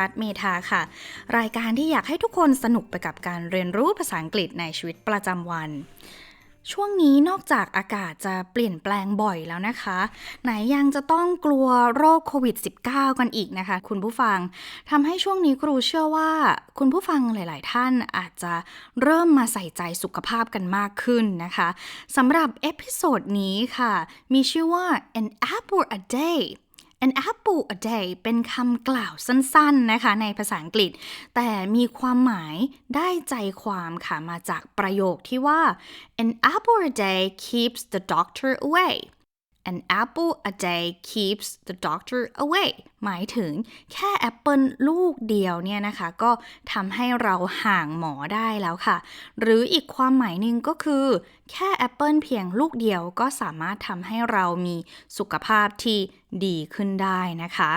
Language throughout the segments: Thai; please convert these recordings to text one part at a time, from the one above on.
รัฐเมธาค่ะ รายการที่อยากให้ทุกคนสนุกไปกับการเรียนรู้ภาษาอังกฤษในชีวิตประจำวัน ช่วงนี้นอกจากอากาศจะเปลี่ยนแปลงบ่อยแล้วนะคะ ไหนยังจะต้องกลัวโรคโควิด -19 กันอีกนะคะ คุณผู้ฟังทำให้ช่วงนี้ครูเชื่อว่า คุณผู้ฟังหลาย ๆ ท่านอาจจะเริ่มมาใส่ใจสุขภาพกันมากขึ้นนะคะสำหรับเอพิโซดนี้ค่ะ มีชื่อว่า an apple a day an apple a day เป็นคำกล่าวสั้นๆนะคะในภาษาอังกฤษ แต่มีความหมายได้ใจความค่ะมาจากประโยคที่ว่า an apple a day keeps the doctor away an apple a day keeps the doctor away หมายถึงแค่แอปเปิลลูกเดียวเนี่ยนะคะ ก็ทำให้เราห่างหมอได้แล้วค่ะ หรืออีกความหมายหนึ่งก็คือ แค่แอปเปิลเพียงลูกเดียวก็สามารถทำให้เรามีสุขภาพที่ดีขึ้นได้นะคะ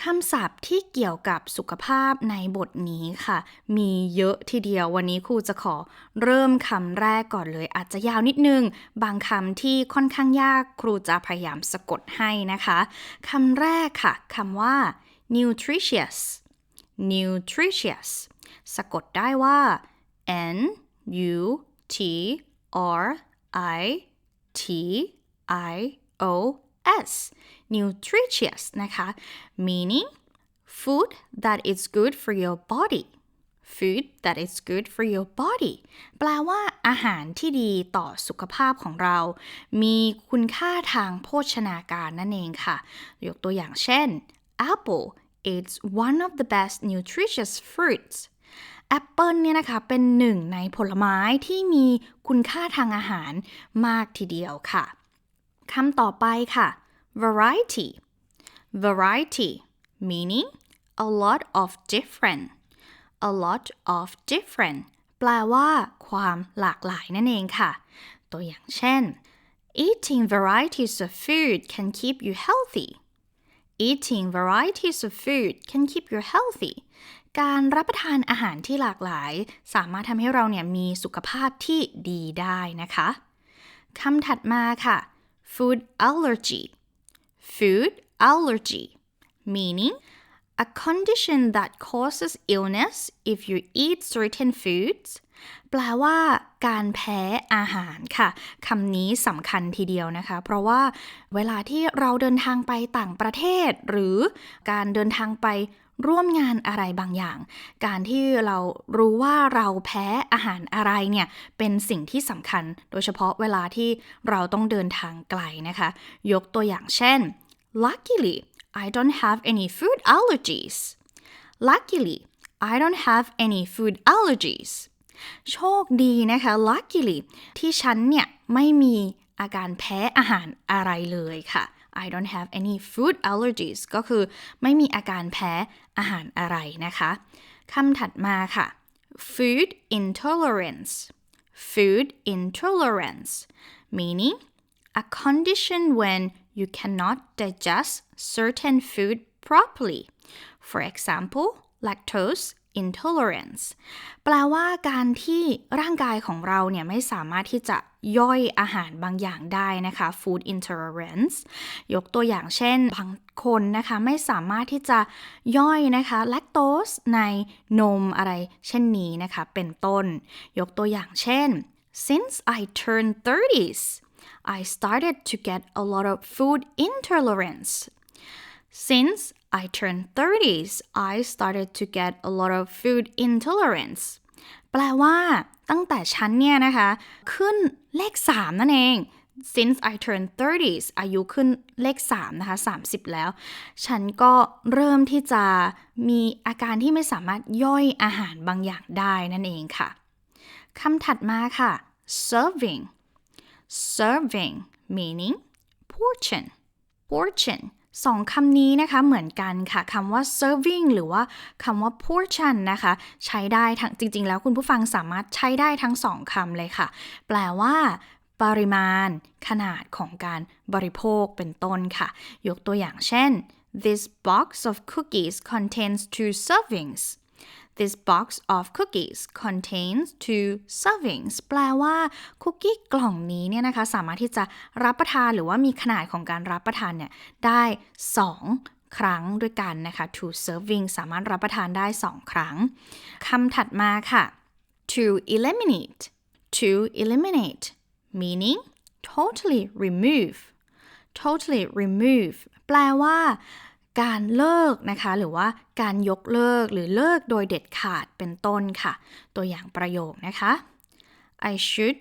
คำศัพท์ที่เกี่ยวกับสุขภาพในบทนี้ค่ะ มีเยอะทีเดียววันนี้ครูจะขอเริ่มคำแรกก่อนเลย อาจจะยาวนิดนึง บางคำที่ค่อนข้างยากครูจะพยายามสะกดให้นะคะคำแรกค่ะคำว่า nutritious nutritious สะกดได้ว่า n u t r i t i o s nutritious นะคะ meaning food that is good for your body food that is good for your body แปลว่าอาหารที่ดีต่อสุขภาพของเรา มีคุณค่าทางโภชนาการนั่นเองค่ะ ยกตัวอย่างเช่น apple it's one of the best nutritious fruits แอปเปิลเนี่ยนะคะ เป็นหนึ่งในผลไม้ที่มีคุณค่าทางอาหารมากทีเดียวค่ะ คำต่อไปค่ะ variety variety meaning a lot of different a lot of different แปลว่า ความหลากหลายนั่นเองค่ะ ตัวอย่างเช่น eating varieties of food can keep you healthy eating varieties of food can keep you healthy การรับประทานอาหารที่หลากหลาย สามารถทำให้เราเนี่ยมีสุขภาพที่ดีได้นะคะคำถัดมาค่ะ food allergy food allergy meaning a condition that causes illness if you eat certain foods แปลว่าการแพ้อาหารค่ะคำนี้สำคัญทีเดียวนะคะ เพราะว่าเวลาที่เราเดินทางไปต่างประเทศ หรือการเดินทางไป ร่วมงานอะไรบางอย่าง การที่เรารู้ว่าเราแพ้อาหารอะไรเนี่ยเป็นสิ่งที่สำคัญ โดยเฉพาะเวลาที่เราต้องเดินทางไกลนะคะ ยกตัวอย่างเช่น luckily I don't have any food allergies luckily I don't have any food allergies โชคดีนะคะ luckily ที่ฉันเนี่ยไม่มีอาการแพ้อาหารอะไรเลยค่ะ I don't have any food allergies ก็คือไม่มีอาการแพ้อาหารอะไรนะคะ คำถัดมาค่ะ food intolerance food intolerance meaning a condition when you cannot digest certain food properly for example lactose intolerance แปลว่าการที่ร่างกายของเราเนี่ยไม่สามารถที่จะย่อยอาหารบางอย่างได้นะคะ food intolerance ยกตัวอย่างเช่นบางคนนะคะไม่สามารถที่จะย่อยนะคะ lactose ในนมอะไรเช่นนี้นะคะ เป็นต้น ยกตัวอย่างเช่น since I turned 30s I started to get a lot of food intolerance since I turned 30s, I started to get a lot of food intolerance. แปลว่าตั้งแต่ฉันเนี่ยนะคะ ขึ้นเลข 3 นั่นเอง since I turned 30s อายุขึ้นเลข 3 นะคะ 30 แล้ว ฉันก็เริ่มที่จะมีอาการที่ไม่สามารถย่อยอาหารบางอย่างได้นั่นเองค่ะคำถัดมาค่ะ serving serving meaning portion portion สองคำนี้นะคะเหมือนกันค่ะคำว่า serving หรือว่าคำว่า portion นะคะ ใช้ได้ทั้งจริง ๆ แล้วคุณผู้ฟังสามารถใช้ได้ทั้งสองคำเลยค่ะ แปลว่าปริมาณ ขนาดของการบริโภคเป็นต้นค่ะ ยกตัวอย่างเช่น this box of cookies contains two servings This box of cookies contains two servings แปลว่าคุกกี้กล่องนี้เนี่ยนะคะ สามารถที่จะรับประทานหรือว่ามีขนาดของการรับประทานเนี่ยได้ 2ครั้งด้วยกันนะคะ two serving สามารถรับประทานได้ 2 ครั้ง คำถัดมาค่ะ to eliminate to eliminate meaning totally remove totally remove แปลว่า การเลิกนะคะ หรือว่าการยกเลิกหรือเลิกโดยเด็ดขาดเป็นต้นค่ะ ตัวอย่างประโยคนะคะ I should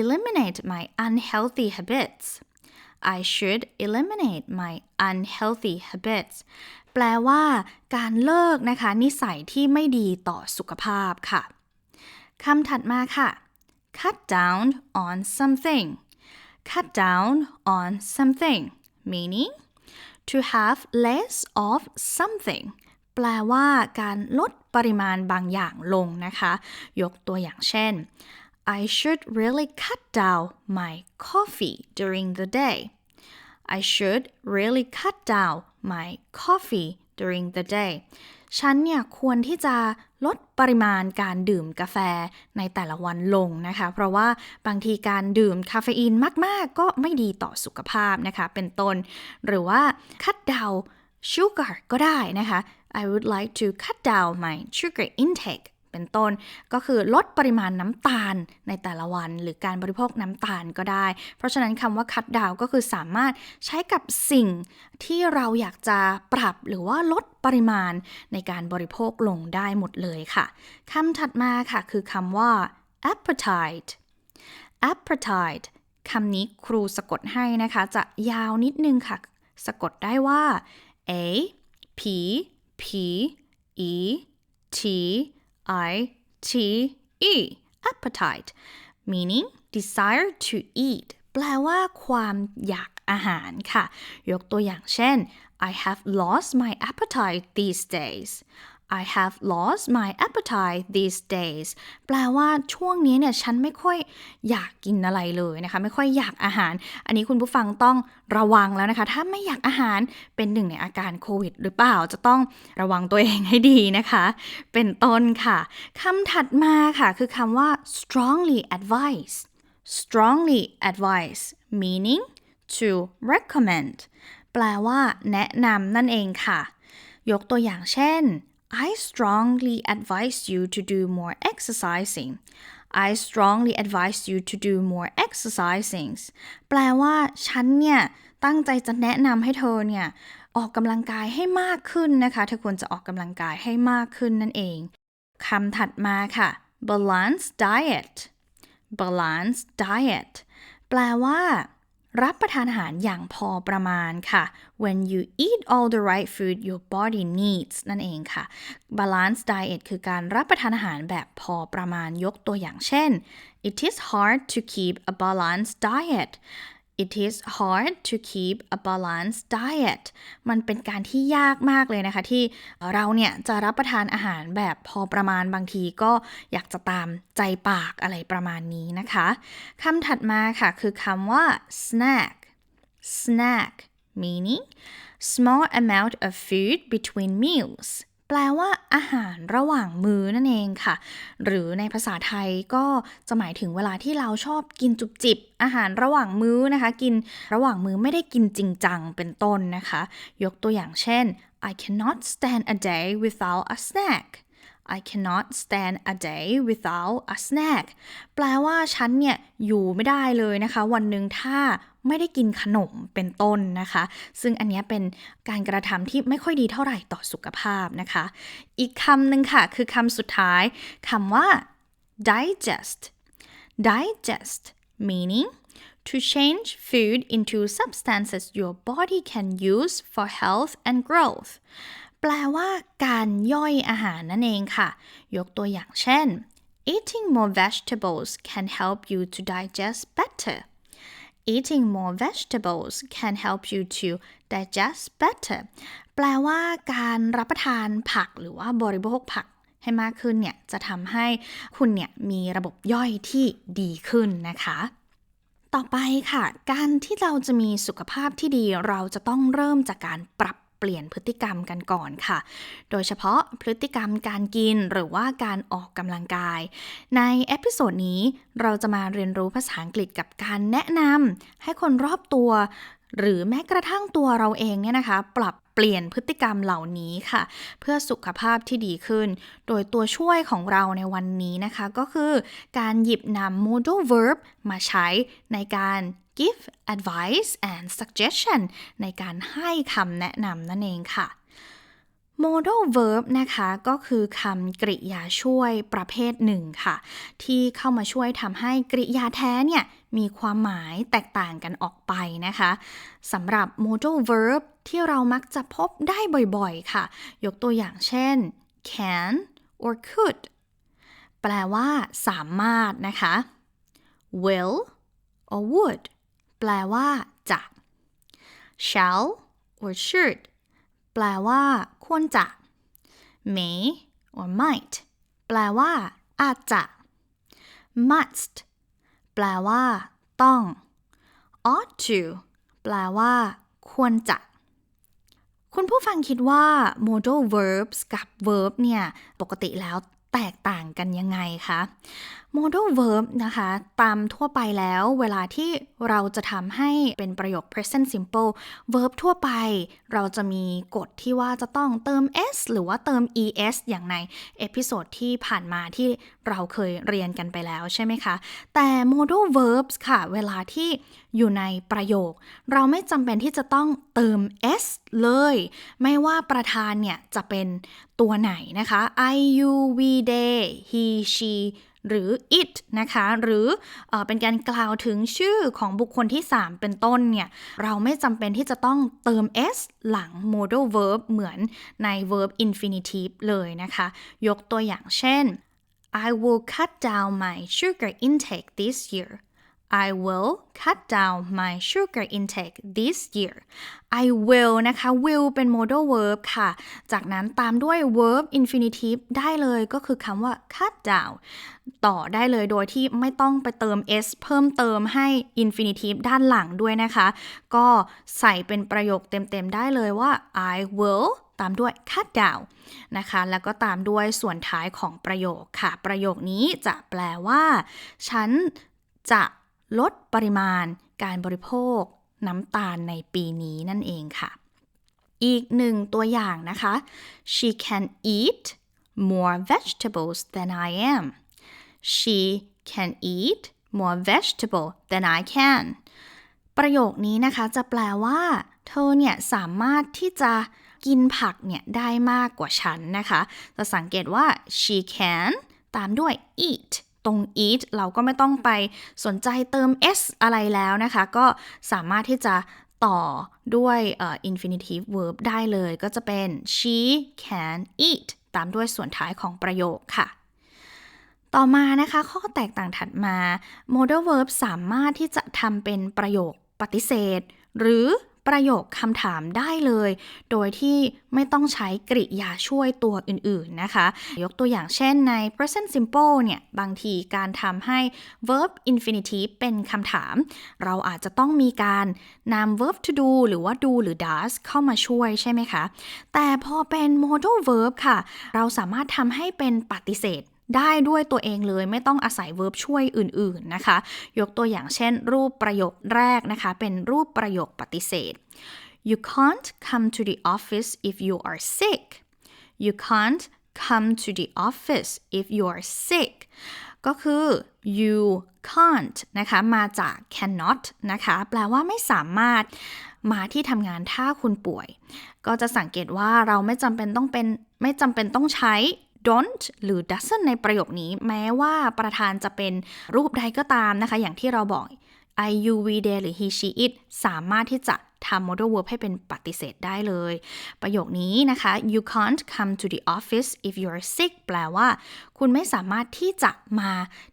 eliminate my unhealthy habits I should eliminate my unhealthy habits แปลว่าการเลิกนะคะ นิสัยที่ไม่ดีต่อสุขภาพค่ะคำถัดมาค่ะ cut down on something cut down on something meaning to have less of something แปลว่าการลดปริมาณบางอย่างลงนะคะ ยกตัวอย่างเช่น I should really cut down my coffee during the day I should really cut down my coffee during the day ฉันเนี่ยควรที่จะลดปริมาณการดื่มกาแฟในแต่ละวันลงนะคะ เพราะว่าบางทีการดื่มคาเฟอีนมาก ๆ ก็ไม่ดีต่อสุขภาพนะคะ เป็นต้น หรือว่าคัดเดา sugar ก็ได้นะคะ I would like to cut down my sugar intake เป็นต้น ก็คือลดปริมาณน้ำตาลในแต่ละวัน หรือการบริโภคน้ำตาลก็ได้ เพราะฉะนั้นคำว่า cut down ก็คือสามารถใช้กับสิ่งที่เราอยากจะปรับหรือว่าลดปริมาณในการบริโภคลงได้หมดเลยค่ะคำถัดมาค่ะคือคำว่า appetite appetite คำนี้ครูสะกดให้นะคะ จะยาวนิดนึงค่ะ สะกดได้ว่า a p p e t I T E appetite meaning desire to eat แปลว่าความอยากอาหารค่ะ ยกตัวอย่างเช่น I have lost my appetite these days I have lost my appetite these days แปลว่าช่วงนี้เนี่ยฉันไม่ค่อยอยากกินอะไรเลยนะคะ ไม่ค่อยอยากอาหาร อันนี้คุณผู้ฟังต้องระวังแล้วนะคะ ถ้าไม่อยากอาหารเป็นหนึ่งในอาการโควิดหรือเปล่า จะต้องระวังตัวเองให้ดีนะคะ เป็นต้นค่ะคำถัดมาค่ะ คือคำว่า strongly advise strongly advise meaning to recommend แปลว่าแนะนำนั่นเองค่ะ ยกตัวอย่างเช่น I strongly advise you to do more exercising I strongly advise you to do more exercising แปลว่าฉันเนี่ย ตั้งใจจะแนะนำให้เธอเนี่ย ออกกำลังกายให้มากขึ้นนะคะ เธอควรจะออกกำลังกายให้มากขึ้นนั่นเองคำถัดมาค่ะ balance diet balance diet แปลว่า รับประทานอาหารอย่างพอประมาณค่ะ when you eat all the right food your body needs นั่นเองค่ะ balance diet คือการรับประทานอาหารแบบพอประมาณยกตัวอย่างเช่น it is hard to keep a balanced diet it is hard to keep a balanced diet มันเป็นการที่ยากมากเลยนะคะ ที่เราเนี่ยจะรับประทานอาหารแบบพอประมาณบางทีก็อยากจะตามใจปากอะไรประมาณนี้นะคะคำถัดมาค่ะคือคำว่า snack snack meaning small amount of food between meals แปลว่าอาหารระหว่างมื้อนั่นเองค่ะ หรือในภาษาไทยก็จะหมายถึงเวลาที่เราชอบกินจุบจิบ อาหารระหว่างมื้อนะคะ กินระหว่างมื้อไม่ได้กินจริงจังเป็นต้นนะคะ ยกตัวอย่างเช่น I cannot stand a day without a snack I cannot stand a day without a snack แปลว่าฉันเนี่ยอยู่ไม่ได้เลยนะคะ วันหนึ่งถ้า ไม่ได้กินขนมเป็นต้นนะคะ ซึ่งอันนี้เป็นการกระทำที่ไม่ค่อยดีเท่าไหร่ต่อสุขภาพนะคะ อีกคำหนึ่งค่ะ คือคำสุดท้ายคำว่า digest digest meaning to change food into substances your body can use for health and growth แปลว่าการย่อยอาหารนั่นเองค่ะ ยกตัวอย่างเช่น eating more vegetables can help you to digest better eating more vegetables can help you to digest better แปลว่าการรับประทานผักหรือว่าบริโภคผักให้มากขึ้นเนี่ย จะทำให้คุณเนี่ยมีระบบย่อยที่ดีขึ้นนะคะ ต่อไปค่ะ การที่เราจะมีสุขภาพที่ดีเราจะต้องเริ่มจากการปรับ เปลี่ยนพฤติกรรมกันก่อนค่ะ โดยเฉพาะพฤติกรรมการกินหรือว่าการออกกำลังกาย ในเอพิโซดนี้เราจะมาเรียนรู้ภาษาอังกฤษกับการแนะนำให้คนรอบตัว หรือแม้กระทั่งตัวเราเองเนี่ยนะคะ ปรับเปลี่ยนพฤติกรรมเหล่านี้ค่ะ เพื่อสุขภาพที่ดีขึ้น โดยตัวช่วยของเราในวันนี้นะคะ ก็คือการหยิบนำ modal verb มาใช้ในการ give advice and suggestion ในการให้คำแนะนำนั่นเองค่ะ modal verb นะคะก็คือคำกริยาช่วยประเภทหนึ่งค่ะ ที่เข้ามาช่วยทำให้กริยาแท้เนี่ยมีความหมายแตกต่างกันออกไปนะคะสำหรับ modal verb ที่เรามักจะพบได้บ่อยๆค่ะ ยกตัวอย่างเช่น can or could แปลว่าสามารถนะคะ will or would แปลว่าจะ shall or should แปลว่าควรจะ may or might แปลว่า อาจจะ must แปลว่า ต้อง ought to แปลว่า ควรจะ คุณผู้ฟังคิดว่า modal verbs กับ verb เนี่ย ปกติแล้วแตกต่างกันยังไงคะ modal verb นะคะ ตามทั่วไปแล้วเวลาที่เราจะทำให้เป็นประโยค present simple verb ทั่วไป เราจะมีกฎที่ว่าจะต้องเติม s หรือว่าเติม es อย่างในเอพิโซดที่ผ่านมาที่เราเคยเรียนกันไปแล้วใช่ไหมคะ แต่ modal verbs ค่ะ เวลาที่อยู่ในประโยค เราไม่จำเป็นที่จะต้องเติม s เลย ไม่ว่าประธานเนี่ยจะเป็นตัวไหนนะคะ I u we they he she หรือ it นะคะ หรือเอเป็นการกล่าวถึงชื่อของบุคคลที่ 3 เป็นต้นเนี่ย เราไม่จำเป็นที่จะต้องเติม s หลัง modal verb เหมือนใน verb infinitive เลยนะคะ ยกตัวอย่างเช่น I will cut down my sugar intake this year I will cut down my sugar intake this year I will นะคะ will เป็น modal verb ค่ะ จากนั้นตามด้วย verb infinitive ได้เลยก็คือคำว่า cut down ต่อได้เลยโดยที่ไม่ต้องไปเติม s เพิ่มเติมให้ infinitive ด้านหลังด้วยนะคะ ก็ใส่เป็นประโยคเต็มๆได้เลยว่า I will ตามด้วย cut down นะคะ แล้วก็ตามด้วยส่วนท้ายของประโยคค่ะ ประโยคนี้จะแปลว่า ฉันจะ ลดปริมาณการบริโภคน้ำตาลในปีนี้นั่นเองค่ะ อีกหนึ่งตัวอย่างนะคะ she can eat more vegetables than I am she can eat more vegetable than I can ประโยคนี้นะคะจะแปลว่า เธอเนี่ยสามารถที่จะกินผักเนี่ยได้มากกว่าฉันนะคะ จะสังเกตว่า she can ตามด้วย eat ตรง eat เราก็ไม่ต้องไปสนใจเติม s อะไรแล้วนะคะ ก็สามารถที่จะต่อด้วย uh, infinitive verb ได้เลยก็จะเป็น she can eat ตามด้วยส่วนท้ายของประโยคค่ะ ต่อมานะคะ ข้อแตกต่างถัดมา modal verb สามารถที่จะทำเป็นประโยคปฏิเสธ หรือ ประโยคคำถามได้เลย โดยที่ไม่ต้องใช้กริยาช่วยตัวอื่นๆนะคะ ยกตัวอย่างเช่นใน present simple เนี่ย บางทีการทำให้ verb infinitive เป็นคำถาม เราอาจจะต้องมีการนำ verb to do หรือว่า do หรือ does เข้ามาช่วยใช่ไหมคะ แต่พอเป็น modal verb ค่ะ เราสามารถทำให้เป็นปฏิเสธ ได้ด้วยตัวเองเลยไม่ต้องอาศัย verb ช่วยอื่นๆนะคะ ยกตัวอย่างเช่น รูปประโยคแรกนะคะ เป็นรูปประโยคปฏิเสธ you can't come to the office if you are sick you can't come to the office if you are sick ก็คือ you can't นะคะ มาจาก cannot นะคะ แปลว่าไม่สามารถมาที่ทำงานถ้าคุณป่วย ก็จะสังเกตว่าเราไม่จำเป็นต้องเป็น ไม่จำเป็นต้องใช้ don't หรือ doesn't ในประโยคนี้แม้ว่าประธานจะเป็นรูปใดก็ตามนะคะ อย่างที่เราบอก I you we they หรือ he she it สามารถที่จะทำ modal verb ให้เป็นปฏิเสธได้เลย ประโยคนี้นะคะ you can't come to the office if you're sick แปลว่า คุณไม่สามารถที่จะมา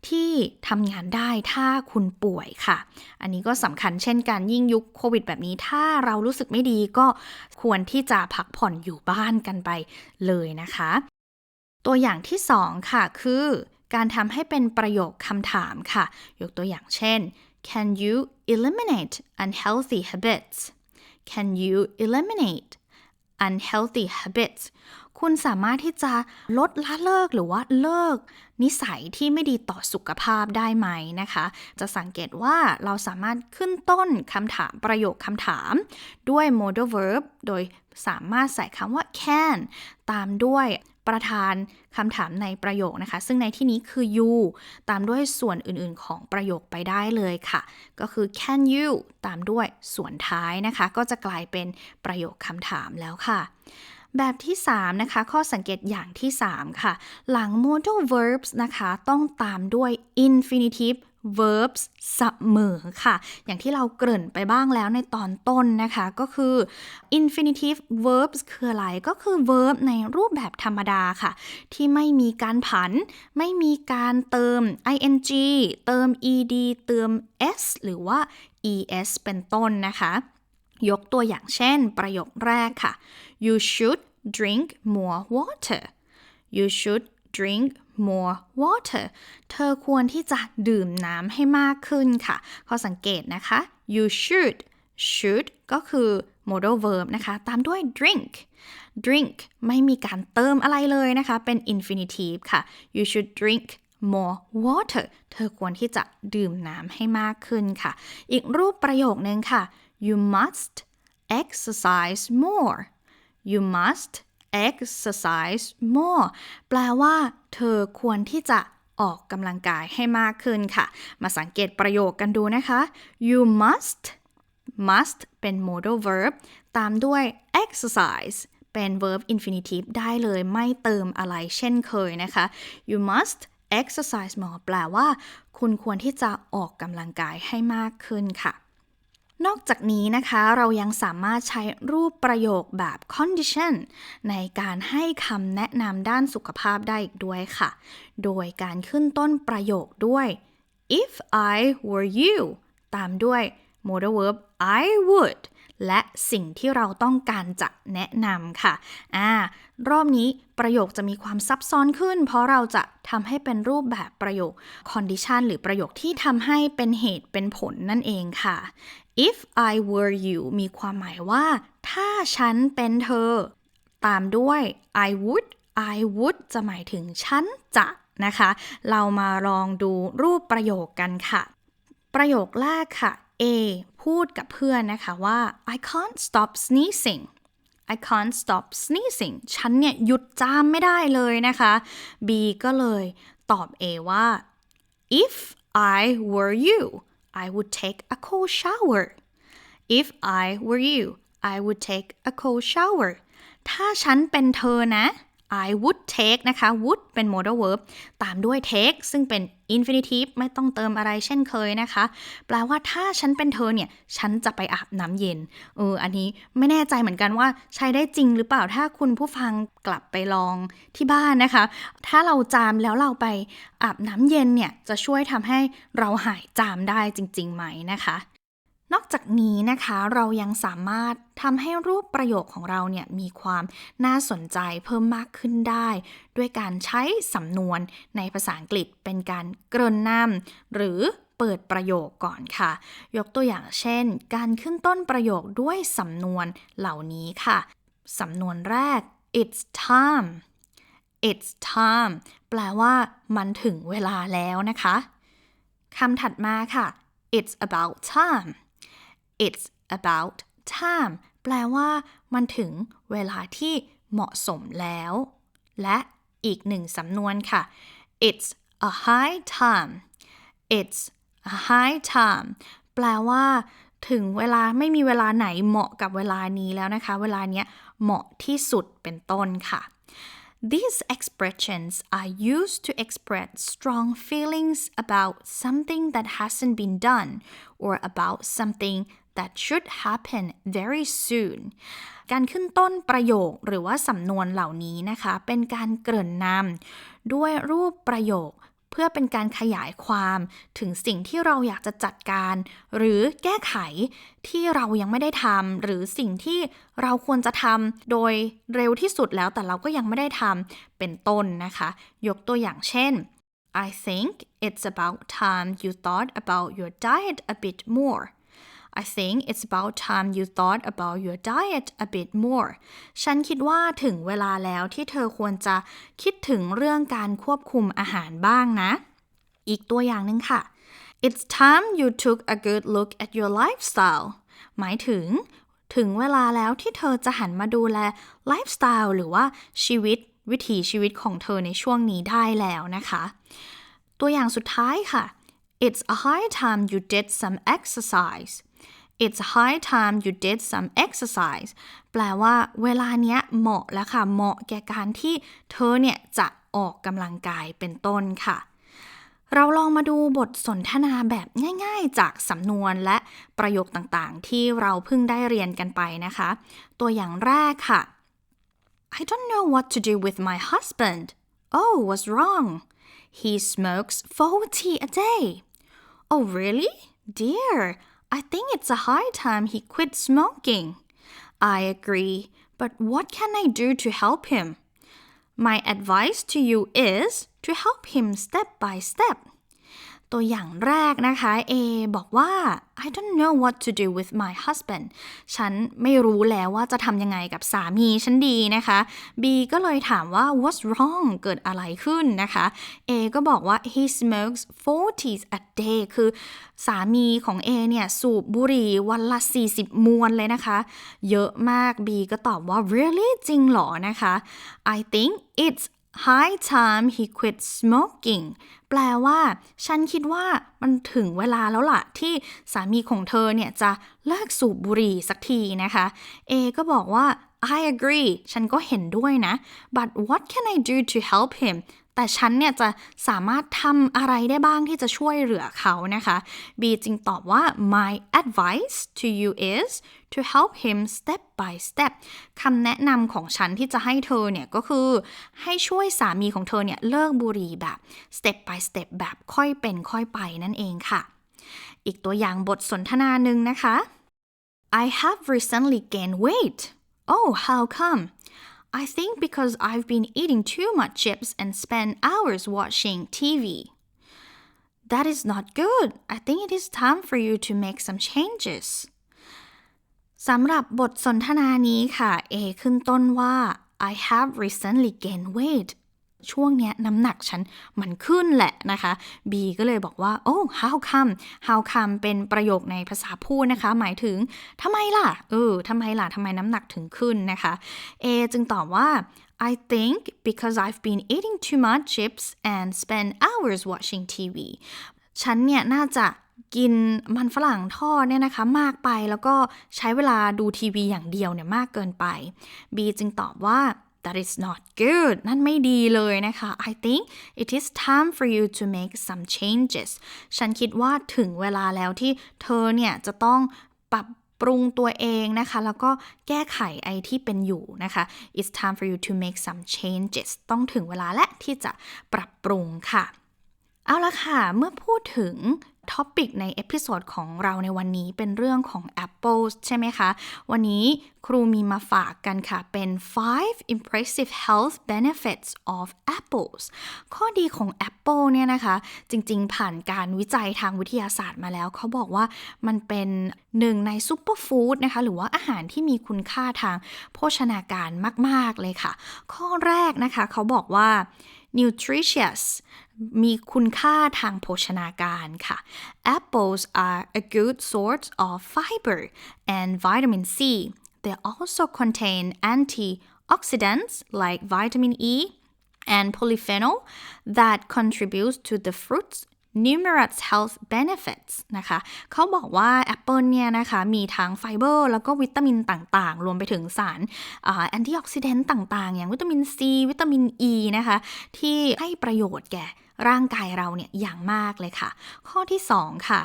ที่ทำงานได้ถ้าคุณป่วยค่ะ อันนี้ก็สำคัญเช่นกันยิ่งยุคโควิดแบบนี้ ถ้าเรารู้สึกไม่ดีก็ควรที่จะพักผ่อนอยู่บ้านกันไปเลยนะคะ ตัวอย่างที่สองค่ะ คือการทำให้เป็นประโยคคำถามค่ะ ยกตัวอย่างเช่น Can you eliminate unhealthy habits Can you eliminate unhealthy habits คุณสามารถที่จะลดละเลิกหรือว่าเลิก นิสัยที่ไม่ดีต่อสุขภาพได้ไหมนะคะ จะสังเกตว่าเราสามารถขึ้นต้นคำถามประโยคคำถามด้วย modal verb โดยสามารถใส่คำว่า can ตามด้วย ประธานคำถามในประโยคนะคะ ซึ่งในที่นี้คือ you ตามด้วยส่วนอื่นๆของประโยคไปได้เลยค่ะ ก็คือ can you ตามด้วยส่วนท้ายนะคะ ก็จะกลายเป็นประโยคคำถามแล้วค่ะแบบที่ 3 นะคะ ข้อสังเกตอย่างที่ 3 ค่ะ หลัง modal verbs นะคะ ต้องตามด้วย infinitive verbs เสมอค่ะ อย่างที่เราเกริ่นไปบ้างแล้วในตอนต้นนะคะ ก็คือ infinitive verbs คืออะไร ก็คือ verb ในรูปแบบธรรมดาค่ะ ที่ไม่มีการผัน ไม่มีการเติม ing เติม ed เติม s หรือว่า es เป็นต้นนะคะ ยกตัวอย่างเช่นประโยคแรกค่ะ you should drink more water you should drink more water เธอควรที่จะดื่มน้ำให้มากขึ้นค่ะ ข้อสังเกตนะคะ you should should ก็คือ modal verb นะคะ ตามด้วย drink drink ไม่มีการเติมอะไรเลยนะคะ เป็น infinitive ค่ะ you should drink more water เธอควรที่จะดื่มน้ำให้มากขึ้นค่ะ อีกรูปประโยคนึงค่ะ you must exercise more you must exercise more แปลว่า เธอควรที่จะออกกำลังกายให้มากขึ้นค่ะ มาสังเกตประโยคกันดูนะคะ you must must เป็น modal verb ตามด้วย exercise เป็น verb infinitive ได้เลยไม่เติมอะไรเช่นเคยนะคะ you must exercise more แปลว่า คุณควรที่จะออกกำลังกายให้มากขึ้นค่ะ นอกจากนี้นะคะเรายังสามารถใช้รูปประโยคแบบ condition ในการให้คำแนะนำด้านสุขภาพได้อีกด้วยค่ะ โดยการขึ้นต้นประโยคด้วย if I were you ตามด้วย modal verb I would และสิ่งที่เราต้องการจะแนะนำค่ะอ่ารอบนี้ประโยคจะมีความซับซ้อนขึ้น เพราะเราจะทำให้เป็นรูปแบบประโยค condition หรือประโยคที่ทำให้เป็นเหตุเป็นผลนั่นเองค่ะ if I were you มีความหมายว่า ถ้าฉันเป็นเธอ ตามด้วย I would I would จะหมายถึงฉันจะนะคะ เรามาลองดูรูปประโยคกันค่ะ ประโยคแรกค่ะ A พูดกับเพื่อนนะคะว่า I can't stop sneezing I can't stop sneezing ฉันเนี่ยหยุดจามไม่ได้เลยนะคะ B ก็เลยตอบ A ว่า if I were you I would take a cold shower if I were you I would take a cold shower ถ้าฉันเป็นเธอนะ I would take นะคะ would เป็น modal verb ตามด้วย take ซึ่งเป็น infinitive ไม่ต้องเติมอะไรเช่นเคยนะคะ แปลว่าถ้าฉันเป็นเธอเนี่ย ฉันจะไปอาบน้ำเย็น เออ อันนี้ไม่แน่ใจเหมือนกันว่าใช้ได้จริงหรือเปล่า ถ้าคุณผู้ฟังกลับไปลองที่บ้านนะคะ ถ้าเราจามแล้วเราไปอาบน้ำเย็นเนี่ย จะช่วยทำให้เราหายจามได้จริงๆไหมนะคะ นอกจากนี้นะคะเรายังสามารถทำให้รูปประโยคของเราเนี่ยมีความน่าสนใจเพิ่มมากขึ้นได้ ด้วยการใช้สำนวนในภาษาอังกฤษเป็นการเกริ่นนำหรือเปิดประโยคก่อนค่ะ ยกตัวอย่างเช่น การขึ้นต้นประโยคด้วยสำนวนเหล่านี้ค่ะ สำนวนแรก it's time it's time แปลว่ามันถึงเวลาแล้วนะคะคำถัดมาค่ะ it's about time it's about time แปลว่ามันถึงเวลาที่เหมาะสมแล้ว และอีกหนึ่งสำนวนค่ะ it's a high time it's a high time แปลว่า ถึงเวลาไม่มีเวลาไหนเหมาะกับเวลานี้แล้วนะคะ เวลาเนี้ยเหมาะที่สุดเป็นต้นค่ะ These expressions are used to express strong feelings about something that hasn't been done or about something that should happen very soon การขึ้นต้นประโยคหรือว่าสำนวนเหล่านี้นะคะ เป็นการเกริ่นนำด้วยรูปประโยค เพื่อเป็นการขยายความถึงสิ่งที่เราอยากจะจัดการ หรือแก้ไขที่เรายังไม่ได้ทำหรือสิ่งที่เราควรจะทำโดยเร็วที่สุดแล้วแต่เราก็ยังไม่ได้ทำเป็นต้นนะคะ ยกตัวอย่างเช่น I think it's about time you thought about your diet a bit more I think it's about time you thought about your diet a bit more ฉันคิดว่าถึงเวลาแล้วที่เธอควรจะคิดถึงเรื่องการควบคุมอาหารบ้างนะ อีกตัวอย่างหนึ่งค่ะ It's time you took a good look at your lifestyle หมายถึงถึงเวลาแล้วที่เธอจะหันมาดูแลไลฟ์สไตล์หรือว่าชีวิตวิถีชีวิตของเธอในช่วงนี้ได้แล้วนะคะ ตัวอย่างสุดท้ายค่ะ It's a high time you did some exercise It's high time you did some exercise แปลว่าเวลาเนี้ยเหมาะแล้วค่ะ เหมาะแก่การที่เธอเนี่ยจะออกกำลังกายเป็นต้นค่ะ เราลองมาดูบทสนทนาแบบง่ายๆ จากสำนวนและประโยคต่างๆ ที่เราเพิ่งได้เรียนกันไปนะคะ ตัวอย่างแรกค่ะ I don't know what to do with my husband. Oh, what's wrong? He smokes 40 a day. Oh, really? Dear, I think it's a high time he quit smoking. I agree, but what can I do to help him? My advice to you is to help him step by step. ตัวอย่างแรกนะคะ A บอกว่า I don't know what to do with my husband ฉันไม่รู้แล้วว่าจะทำยังไงกับสามีฉันดีนะคะ B ก็เลยถามว่า what's wrong เกิดอะไรขึ้นนะคะ A ก็บอกว่า he smokes 40 a day คือสามีของ A เนี่ย สูบบุหรี่วันละ 40 มวนเลยนะคะ เยอะมาก B ก็ตอบว่า really จริงเหรอนะคะ I think it's high time he quit smoking แปลว่า ฉันคิดว่ามันถึงเวลาแล้วล่ะ ที่สามีของเธอเนี่ยจะเลิกสูบบุหรี่สักทีนะคะ A ก็บอกว่า I agree ฉันก็เห็นด้วยนะ but what can I do to help him แต่ฉันเนี่ยจะสามารถทำอะไรได้บ้างที่จะช่วยเหลือเขานะคะ B จึงตอบว่า my advice to you is to help him step by step คำแนะนำของฉันที่จะให้เธอเนี่ยก็คือ ให้ช่วยสามีของเธอเนี่ยเลิกบุหรี่แบบ step by step แบบค่อยเป็นค่อยไปนั่นเองค่ะ อีกตัวอย่างบทสนทนาหนึ่งนะคะ I have recently gained weight oh how come I think because I've been eating too much chips and spend hours watching TV. That is not good. I think it is time for you to make some changes. สำหรับบทสนทนานี้ค่ะ A ขึ้นต้นว่า I have recently gained weight ช่วงเนี้ยน้ำหนักฉันมันขึ้นแหละนะคะ B ก็เลยบอกว่า oh how come how come เป็นประโยคในภาษาพูดนะคะ หมายถึงทำไมล่ะ เออทำไมล่ะทำไมน้ำหนักถึงขึ้นนะคะ A จึงตอบว่า I think because I've been eating too much chips and spend hours watching TV ฉันเนี่ยน่าจะกินมันฝรั่งทอดเนี่ยนะคะ มากไปแล้วก็ใช้เวลาดูทีวีอย่างเดียวเนี่ยมากเกินไป B จึงตอบว่า that is not good นั่นไม่ดีเลยนะคะ I think it is time for you to make some changes ฉันคิดว่าถึงเวลาแล้วที่เธอเนี่ยจะต้องปรับปรุงตัวเองนะคะ แล้วก็แก้ไขไอที่เป็นอยู่นะคะ it's time for you to make some changes ต้องถึงเวลาและที่จะปรับปรุงค่ะ เอาละค่ะ เมื่อพูดถึงท็อปิกในเอพิโซดของเราในวันนี้เป็นเรื่องของ Apple ใช่ไหมคะ วันนี้ครูมีมาฝากกันค่ะ เป็น five impressive health benefits of apples ข้อดีของ Apple เนี่ยนะคะ จริงๆ ผ่านการวิจัยทางวิทยาศาสตร์มาแล้ว เขาบอกว่ามันเป็นหนึ่งในซูเปอร์ฟู้ดนะคะ หรือว่าอาหารที่มีคุณค่าทางโภชนาการมาก ๆ เลยค่ะ ข้อแรกนะคะ เขาบอกว่า nutritious มีคุณค่าทางโภชนาการค่ะ Apples are a good source of fiber and vitamin C. They also contain antioxidants like vitamin E and polyphenol that contributes to the fruit's numerous health benefits นะคะ เขาบอกว่าแอปเปิลเนี่ยนะคะ มีทั้งไฟเบอร์ แล้วก็วิตามินต่างๆ รวมไปถึงสารแอนตี้ออกซิเดนต์ต่างๆ อย่างวิตามินซี วิตามินอ e ีนะคะ ที่ให้ประโยชน์แก่ ร่างกายเราเนี่ยอย่างมากเลยค่ะ ข้อที่ 2 ค่ะ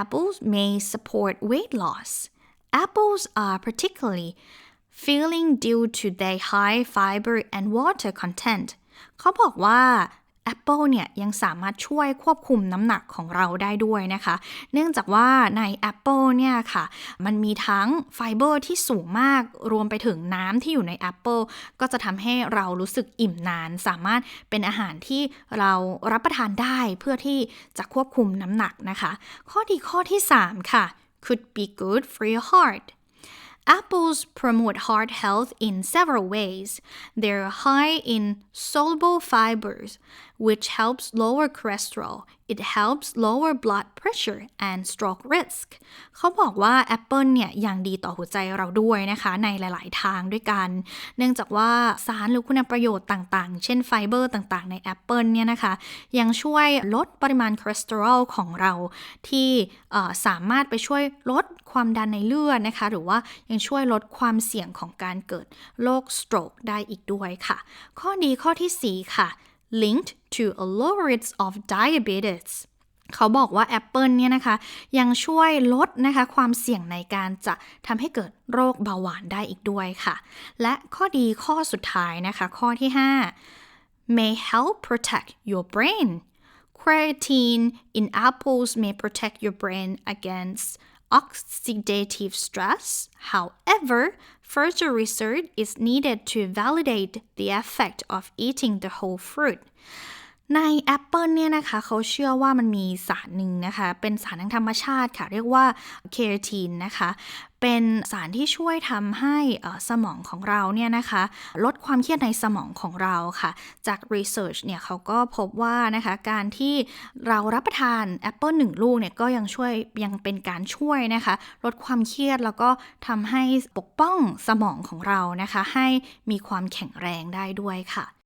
apples may support weight loss apples are particularly filling due to their high fiber and water content เขาบอกว่า แอปเปิลเนี่ยยังสามารถช่วยควบคุมน้ำหนักของเราได้ด้วยนะคะ เนื่องจากว่าในแอปเปิลเนี่ยค่ะ มันมีทั้งไฟเบอร์ที่สูงมาก รวมไปถึงน้ำที่อยู่ในแอปเปิลก็จะทำให้เรารู้สึกอิ่มนาน สามารถเป็นอาหารที่เรารับประทานได้เพื่อที่จะควบคุมน้ำหนักนะคะ ข้อดีข้อที่ 3 ค่ะ could be good for your heart. Apples promote heart health in several ways. They're high in soluble fibers, which helps lower cholesterol. It helps lower blood pressure and stroke risk. เขาบอกว่าแอปเปิลเนี่ยยังดีต่อหัวใจเราด้วยนะคะ ในหลาย ๆ ทางด้วยกัน เนื่องจากว่าสารหรือคุณประโยชน์ต่าง ๆ เช่นไฟเบอร์ต่าง ๆ ในแอปเปิลเนี่ยนะคะ ยังช่วยลดปริมาณคอเลสเตอรอลของเรา ที่สามารถไปช่วยลดความดันในเลือดนะคะ หรือว่ายังช่วยลดความเสี่ยงของการเกิดโรค stroke ได้อีกด้วยค่ะ ข้อดีข้อทีสี่4 ค่ะ linked to a low risk of diabetes เขาบอกว่าแอปเปิลเนี่ยนะคะ ยังช่วยลดนะคะความเสี่ยงในการจะทำให้เกิดโรคเบาหวานได้อีกด้วยค่ะ และข้อดีข้อสุดท้ายนะคะ ข้อที่ 5 may help protect your brain Creatine in apples may protect your brain against oxidative stress. However, further research is needed to validate the effect of eating the whole fruit. ในแอปเปิลเนี่ยนะคะเขาเชื่อว่ามันมีสารหนึ่งนะคะ เป็นสารทางธรรมชาติค่ะ เรียกว่าเครทีนนะคะ เป็นสารที่ช่วยทำให้สมองของเราเนี่ยนะคะ ลดความเครียดในสมองของเราค่ะ จากรีเสิร์ชเนี่ยเขาก็พบว่านะคะ การที่เรารับประทานแอปเปิลหนึ่งลูกเนี่ยก็ยังช่วยยังเป็นการช่วยนะคะ ลดความเครียดแล้วก็ทำให้ปกป้องสมองของเรานะคะ ให้มีความแข็งแรงได้ด้วยค่ะ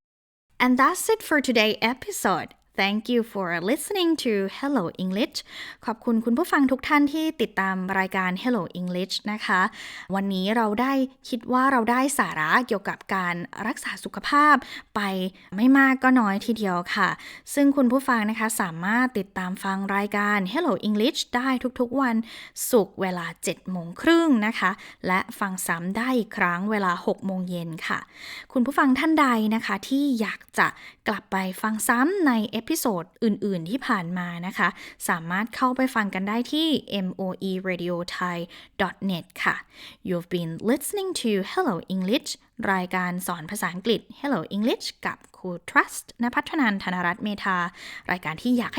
And that's it for today's episode. Thank you for listening to Hello English ขอบคุณคุณผู้ฟังทุกท่านที่ติดตามรายการ Hello English นะคะ วันนี้เราได้คิดว่าเราได้สาระเกี่ยวกับการรักษาสุขภาพไปไม่มากก็น้อยทีเดียวค่ะ ซึ่งคุณผู้ฟังนะคะสามารถติดตามฟังรายการ Hello English ได้ทุกๆวันศุกร์เวลา7โมงครึ่งนะคะ และฟังซ้ำได้อีกครั้งเวลา6โมงเย็นค่ะ คุณผู้ฟังท่านใดนะคะที่อยากจะกลับไปฟังซ้ำในเอพิโซดอื่น ๆ ที่ผ่านมานะคะ สามารถเข้าไปฟังกันได้ที่ moe radio thai net ค่ะ You've been listening to Hello English รายการสอนภาษาอังกฤษ Hello English กับครู Trust นภัทรนันธนรัตน์เมธา รายการที่อยากให้